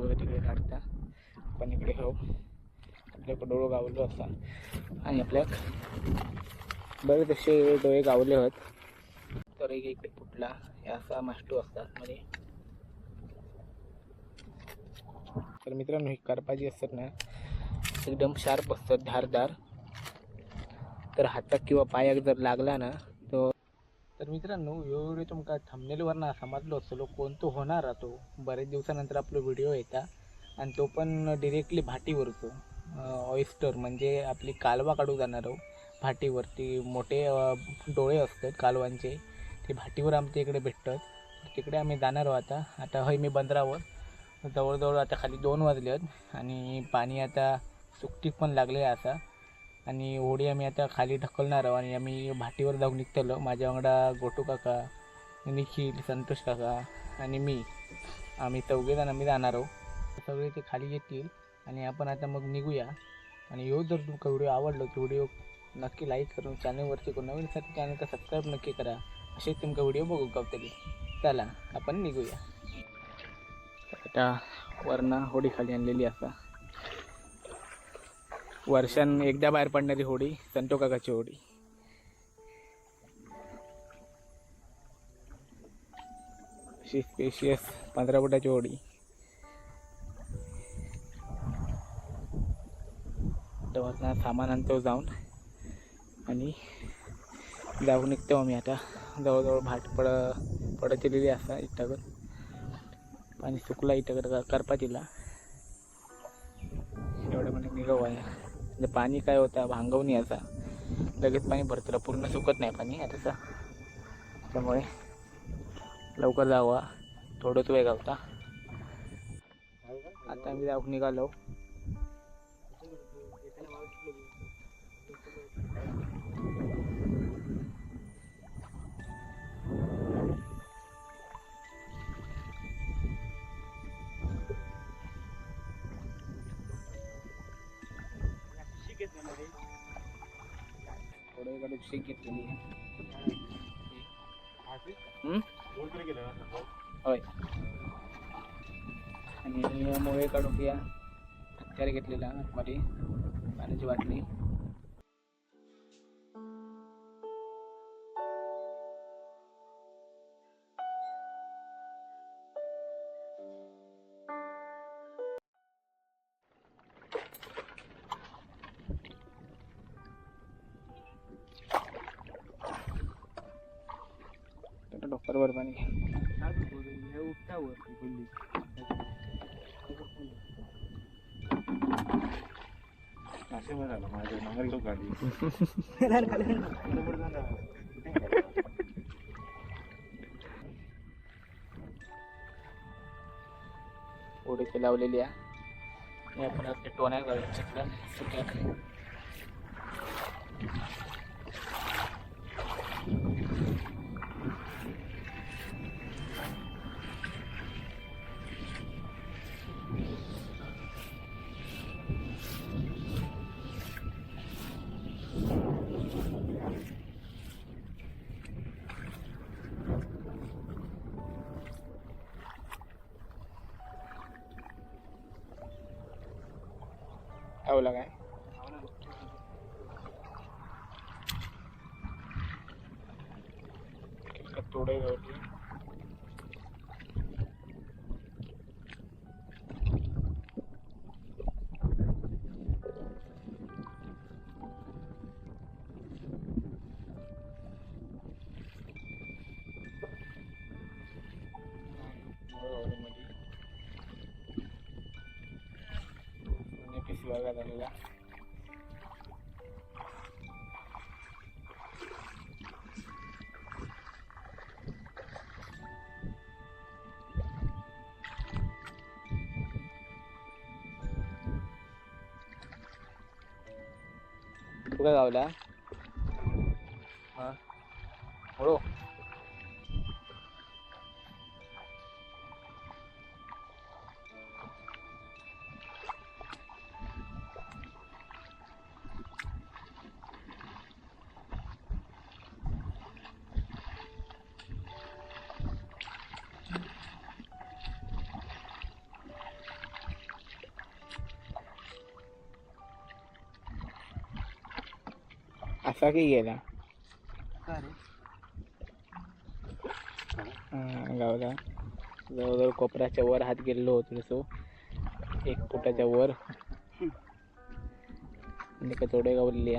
डोळे तिकडे काढता. आपण इकडे हो आपल्याकडे डोळं गावलो असा आणि आपल्या बरेच असे डोळे गावले होत. तर एक इकडे फुटला. हे असा मास्टू असतात म्हणजे तर मित्रांनो ही कारपाजी असतात ना एकदम शार्प असतात धारदार. तर हातात किंवा पायाक जर लागला ना तर मित्रांनो एवढे तुमका थंबनेलवर ना समजलो असलो कोणतो होणार तो? बरेच दिवसानंतर आपला व्हिडिओ येता. आणि तो पण डिरेक्टली भाटीवरचो ऑइस्टर म्हणजे आपली कालवा काढू जाणार आहो. भाटीवरती मोठे डोळे असतात कालवांचे. ते भाटीवर आमच्या इकडे भेटतात. तिकडे आम्ही जाणार आहोत आता. आता हय मी बंदरावर. जवळजवळ आता खाली दोन वाजले आहेत आणि पाणी आता सुकटीक पण लागले आहे असा. आणि होडी आम्ही आता खाली ढकलणार आहोत आणि आम्ही भाटीवर जाऊन निघतलो. माझ्या वांगडा गोटू काका निखिल संतोष काका आणि मी. आम्ही चौघेजण आम्ही जाणार आहोत. सगळे ते खाली येतील आणि आपण आता मग निघूया. आणि येऊ जर तुमका व्हिडिओ आवडलो तर व्हिडिओ नक्की लाईक करून चॅनलवरती करून नवीनसाठी चॅनलला सबस्क्राईब नक्की करा. असे तुमचा व्हिडिओ बघू गावतली चला आपण निघूया. आता वरना होडी खाली आणलेली असा वर्षान एकदा बाहेर पडणारी होडी संतो काकाची होडी. अशी स्पेशियस पंधरा फुटाची होडी. वरना सामान आणतो जाऊन आणि जाऊन निघतो आम्ही आता. जवळजवळ भाट पड पडत दिलेली असा इटाकडं पाणी सुकला इटागर करपा तिला एवढं म्हणजे निघाव. आहे म्हणजे पाणी काय होता भांगवणी याचा लगेच पाणी भरतं पूर्ण सुकत नाही पाणी आता त्यामुळे लवकर जावा थोडंच वेळ गावता आता मी जाऊ निघालो. थोडं शेक घेतलेली आहे हम्म? होय. आणि मोळे काढून या हत्यार घेतलेला मध्ये पाण्याची बाटली. डॉक्टरवर पाणी ओढीची लावलेली आहे. आपण आता टोण्या घालून चिकन आवला काय? तोडे गावली पिशव्या झालेला तू काय गावला असा की गेला गावला जवळजवळ कोपऱ्याच्या वर हात गेलेलो होतो तसो एक फुटाच्या वर. का तोडे गावलेली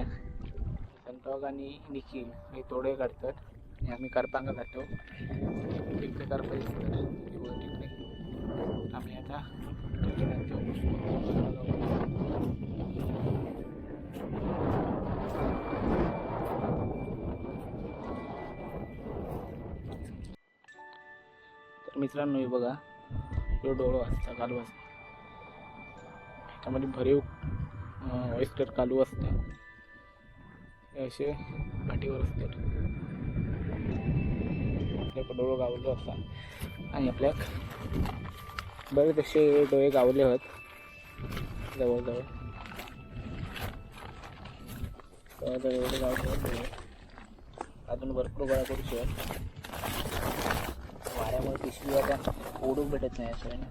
संतोग आणि निखिल हे तोडे काढतात. आणि आम्ही करपांगा जातो. तिकडे करपा दिसतात आम्ही आता तिकडे जातो. तर मित्रांनो हे बघा. हे डोळो असता कालू असता त्यामध्ये भरीव ऑइस्टर कालू असतं. हे असे पाठीवर असतात आपल्या डोळो गावलो असता. आणि आपल्याक बरेच असे डोळे गावले आहेत जवळजवळ. जवळजवळ एवढे गावले अजून भरपूर गोळा करू शकत त्यामुळे पिशवी आता ओढू भेटत नाही असं आहे ना.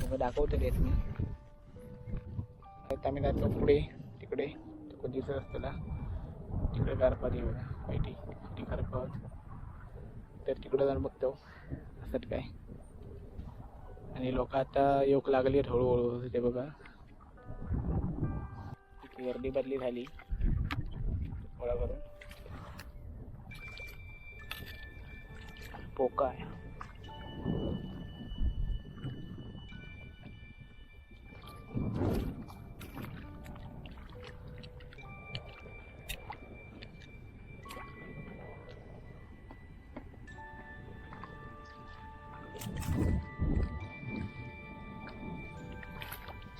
तुम्ही दाखवतो देत मी? आम्ही जातो पुढे तिकडे. तो दिसत असताना तिकडे गारपात येऊ माहिती. ती गारपात. तर तिकडे जाऊन बघतो. असत काय. आणि लोक आता योग लागली आहेत हळूहळू. ते बघा. गर्दी बदली झाली. थोडा करून. पोका आहे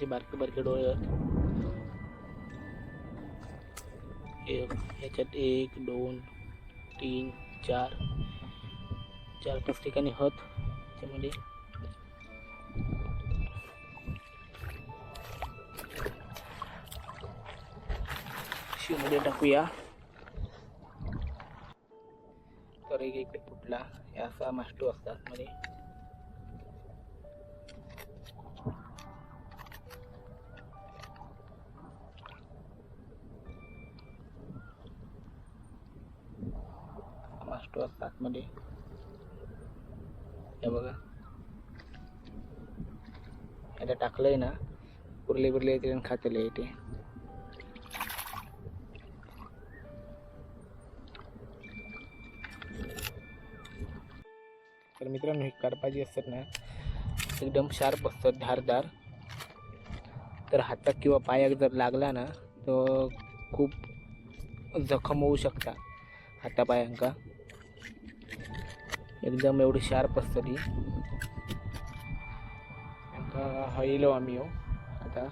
जे बारके बारके डोळे आहेत एक ह्याच्यात एक दोन तीन चार। चार पाच ठिकाणी हत. त्यामध्ये शिवमध्ये टाकूया. तर एक इकडे फुटला. हे असा मास्टू असतात मध्ये. मास्टू असतात मध्ये. हे बघा. याला टाकलंय ना उरले बिरले येते खातेले येते तर मित्रांनो ही करपाजी असतात ना एकदम शार्प असतात धारदार. तर हातात किंवा पायाक जर लागला ना तर खूप जखम होऊ शकता हातापायांका. एकदम एवढी शार्प असतं ती. हयलो आम्ही हो. आता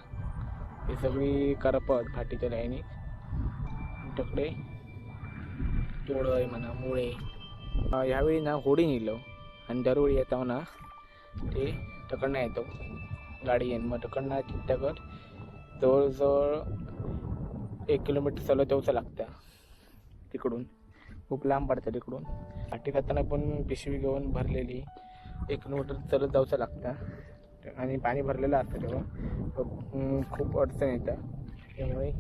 ही सगळी करपत फाटीच्या लाईनी. तकडे. तोडय म्हणा मुळे. ह्यावेळी ना होडी नेलो. आणि दरवेळी येतो ना ते तकडनं येतो. गाडी येईन. मग तकडनं तिथ्याकड जवळजवळ एक किलोमीटर चालत येऊचं लागतं. तिकडून. खूप लांब पडतं तिकडून पाठी खाताना पण पिशवी घेऊन भरलेली. एक किलोमीटर चलत जाऊचं लागतं. आणि पाणी भरलेलं असतं तेव्हा. खूप अडचण येतं. त्यामुळे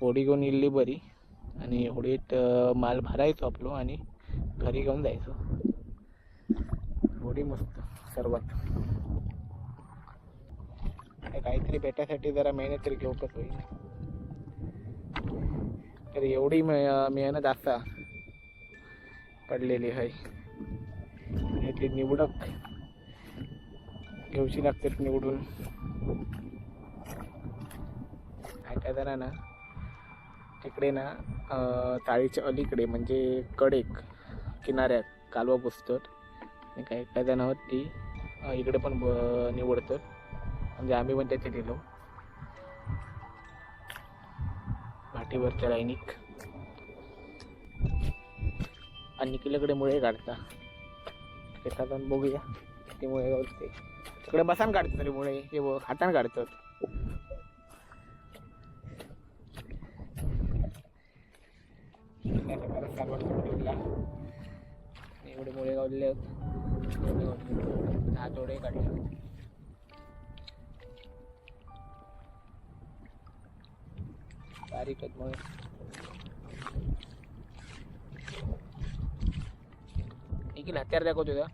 होडी घेऊन येली बरी. आणि होडीत माल भरायचो आपलो आणि घरी घेऊन जायचो. होडी मस्त सर्वात. आणि काहीतरी भेटायसाठी जरा मेहनत तरी घेऊकच होईल. तर एवढी मे- मेहनत असता. पडलेली आहे. आणि ती निवडक घेऊची लागते निवडून. काय काय जणांना तिकडे ना ताळीच्या अलीकडे म्हणजे कडेक किनाऱ्यात कालवा पुसतात. आणि काही काही जणांवर ती इकडे पण ब- निवडतात. म्हणजे आम्ही पण त्याचे गेलो. भाटीवरच्या लाईनिक आणि किल्याकडे मुळे काढता. एखादा बघूया. ते मुळे गावते तिकडे बसान काढतात तरी मुळे हे बघ हाताने काढतात. एवढे मुळे गावले. दहा तोडे काढले. बारीक आहेत मुळे. निखिल हत्यार दाखव तुझा.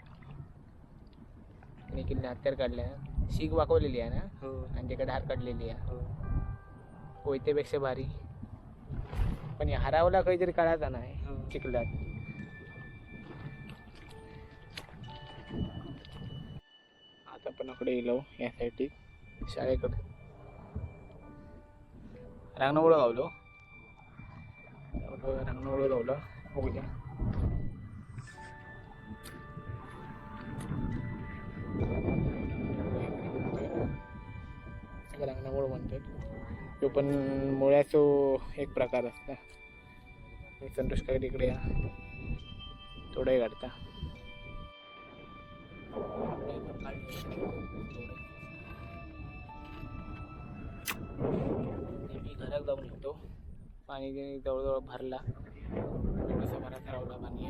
निखिलने हत्यार काढलं शीख वाकवलेली आहे ना? हो. आणि तिकडे हार काढलेली आहे. हो. कोयतेपेक्षा भारी. पण हरावला काहीतरी काढायचा नाही. हो. चिखलात. आता पण इकडे येलो यासाठी शाळेकडे. रांगणवळ गावलो रांगणवळ गावलं बघूया. रांगणामुळे म्हणतात तो पण मुळ्याचो एक प्रकार असता. संतोष काही इकडे या. थोडंही काढता. मी घरात जाऊन येतो. पाणी जवळजवळ भरला थोडासा भरायचा रावला पाणी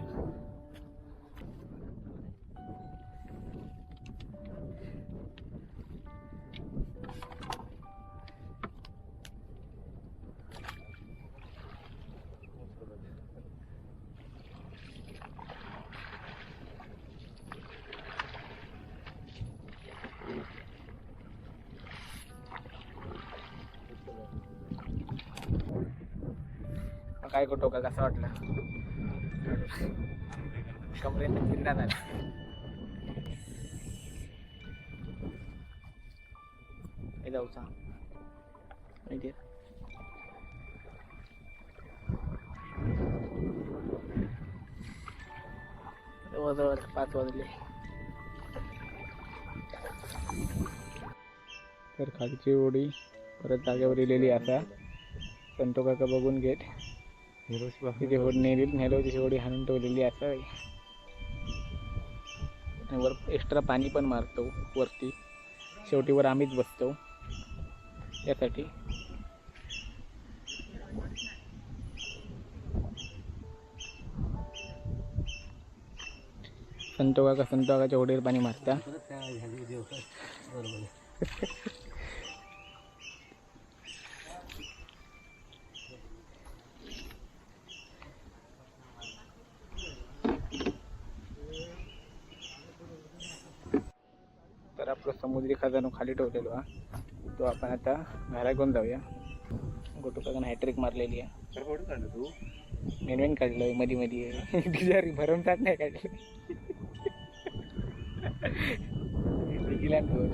काय करतो का? कसा वाटला? कमरेत चिंता झाला हे जाऊचा माहिती आहे? जवळजवळ पाच वाजले. तर खालची ओढी परत जागेवर इलेली असा संतो काका बघून घेत. तिथे होड नेली नेलवची होडी हाणून ठेवलेली असं आहे. वर एक्स्ट्रा पाणी पण मारतो वरती. शेवटी वर आम्हीच बसतो. यासाठी. संतो का संतोगाच्या होडीवर पाणी मारता बरोबर तर आपलं समुद्री खजानो खाली ठेवलेलो हा. तो आपण आता घरा घेऊन जाऊया. गोटू काकानं हॅट्रिक मारलेली आहे. फोटो काढ तू. मेनवेन काढलोयमध्ये मध्ये तिच्या भरमसाठ नाही काढले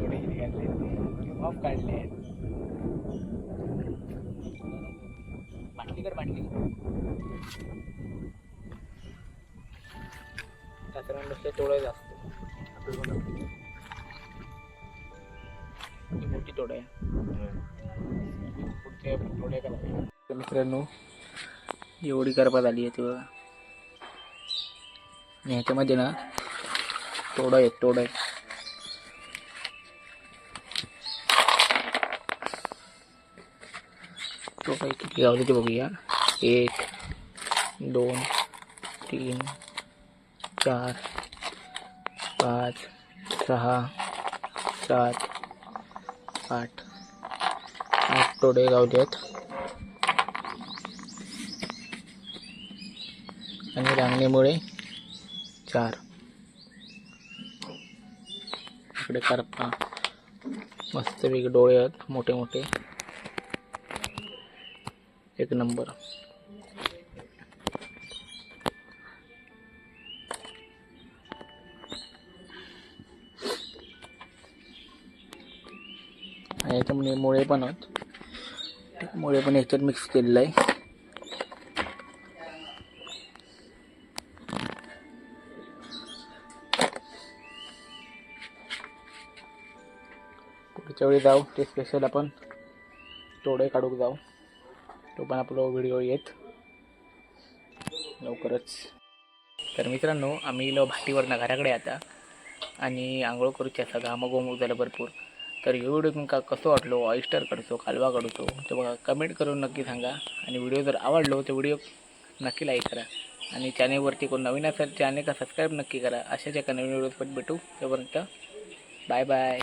थोडे हिरे ऑफ काढले. बाटली कर बाटली कचरा नुसते तोडायचं असतं करा मित्रांनो एवढी करपात आली आहे तेव्हा आणि ह्याच्यामध्ये ना तोडा आहे तोडा आहे आहे किती गावले ते बघूया. एक दोन तीन चार पाच सहा सात आठ. आठ टोडे गावले आहेत. आणि रांगणीमुळे चार. इकडे करपा. वेगळे डोळे आहेत मोठे मोठे एक नंबर. आणि मुळे पण आहेत. मुळे पण याच्यात मिक्स केलेलं आहे. पुढच्या वेळी जाऊ. ते स्पेशल आपण तोडे काढूक जाऊ. तो पण आपला व्हिडिओ येत. लवकरच. तर मित्रांनो आम्ही लो भाटीवरनं घराकडे आता. आणि आंघोळ करूची असा घामघोम झालं भरपूर. तर हे व्हिडिओ तुमका कसं वाटलो? ऑइस्टर काढतो कालवा काढतो? तो बघा कमेंट करून नक्की सांगा. आणि व्हिडिओ जर आवडलो तर व्हिडिओ नक्की लाईक करा. आणि चॅनेलवरती कोण नवीन असेल चॅनेल का सबस्क्राईब नक्की करा. अशाच एका नवीन व्हिडिओ भेटू. तोपर्यंत बाय बाय